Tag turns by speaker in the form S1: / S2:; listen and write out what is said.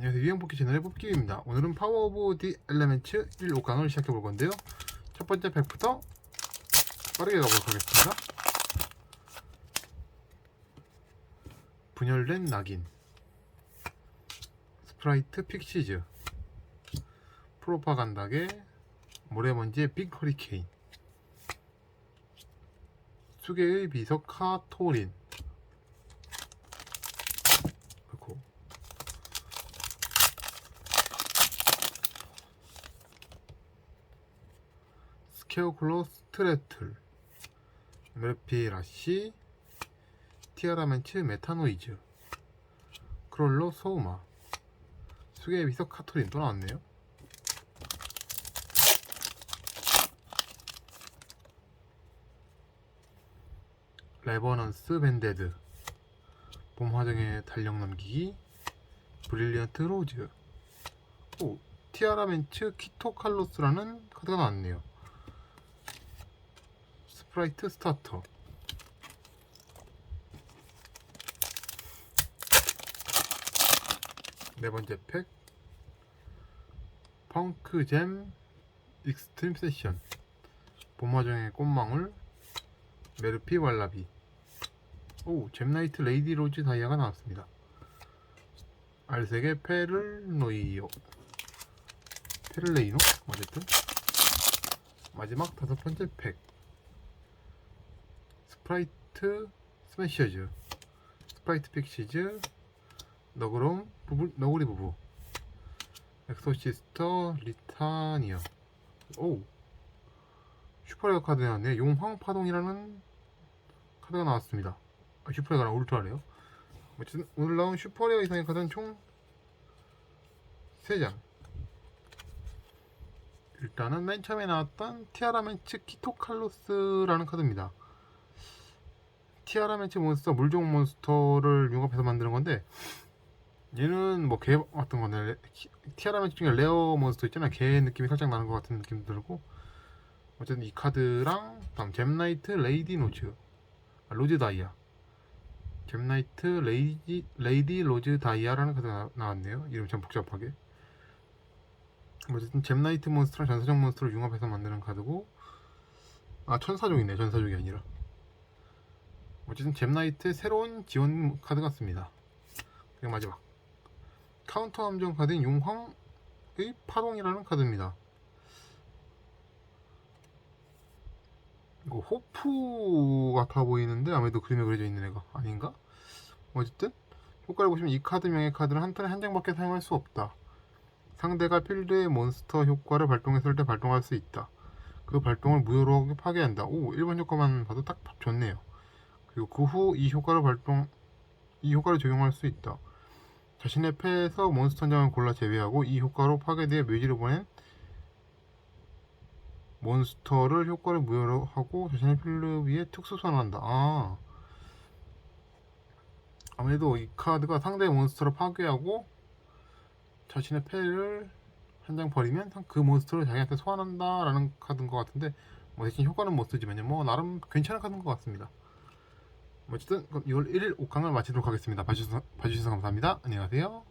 S1: 안녕하세요. 유형뽑기 채널의 뽑기입니다. 오늘은 파워 오브 디 엘레멘츠 1 5강을 시작해 볼 건데요. 첫 번째 팩부터 빠르게 가보도록 하겠습니다. 분열된 낙인. 스프라이트 픽시즈. 프로파간다계 모래먼지의 빅 허리케인. 수계의 비석 카토린 그리고 스 케어클로 스트레틀 메르피라시 티아라멘츠 메타노이즈 크롤로 소우마 수계의 비석 카토린 또 나왔네요. 레버넌스 밴데드 봄 화정의 달력 넘기기 브릴리언트 로즈. 오 티아라멘츠 키토칼로스라는 카드가 나왔네요 스프라이트 스타터. 네 번째 팩. 펑크잼 익스트림 세션. 봄화정의 꽃망울. 메르피 왈라비. 오 잼나이트 레이디 로즈 다이아가 나왔습니다. 알색의 페를노이오 페를레이노? 어쨌든. 마지막 다섯 번째 팩 스프라이트 스매셔즈. 스프라이트 픽시즈 너그롬 부부, 너구리 부부. 엑소시스터 리타니아. 오 슈퍼레어 카드 나왔네 용황 파동이라는 카드가 나왔습니다. 아, 슈퍼레어가 울트라래요 어쨌든 오늘 나온 슈퍼레어 이상의 카드는 총 3장. 일단은 맨 처음에 나왔던 티아라멘츠 키토칼로스라는 카드입니다 티아라멘츠 몬스터 물종 몬스터를 융합해서 만드는 건데 얘는 뭐 개 같은 거네. 티아라멘츠 중에 레어 몬스터 있잖아 개 느낌이 살짝 나는 것 같은 느낌 들고. 어쨌든 이 카드랑 다음 잼나이트 레이디 노즈. 아, 로즈 다이아. 잼나이트 레이디 레이디 로즈 다이아라는 카드가 나, 나왔네요. 이름 참 복잡하게. 어쨌든 잼나이트 몬스터랑 전사적 몬스터를 융합해서 만드는 카드고. 아 천사족이네. 전사족이 아니라 어쨌든 잼나이트의 새로운 지원 카드 같습니다 그리고 마지막 카운터 함정 카드인 용황의 파동이라는 카드입니다 이거 호프 같아 보이는데 아무래도 그림에 그려져 있는 애가 아닌가? 어쨌든 효과를 보시면 이 카드 명의 카드는 한 턴에 한 장밖에 사용할 수 없다. 상대가 필드의 몬스터 효과를 발동했을 때 발동할 수 있다. 그 발동을 무효로 파괴한다. 오, 1번 효과만 봐도 딱 좋네요. 그리고 그 후 이 효과를 발동, 이 효과를 적용할 수 있다. 자신의 패에서 몬스터 한 장을 골라 제외하고 이 효과로 파괴되어 묘지를 보낸 몬스터를 효과를 무효로 하고 자신의 필드 위에 특수 소환한다. 아. 아무래도 이 카드가 상대의 몬스터를 파괴하고 자신의 패를 한 장 버리면 그 몬스터를 자기한테 소환한다라는 카드인 것 같은데 뭐 대신 효과는 못 쓰지만요. 뭐 나름 괜찮은 카드인 것 같습니다. 뭐 어쨌든 그럼 2월 1일 5강을 마치도록 하겠습니다. 봐주셔서, 봐주셔서 감사합니다. 안녕하세요.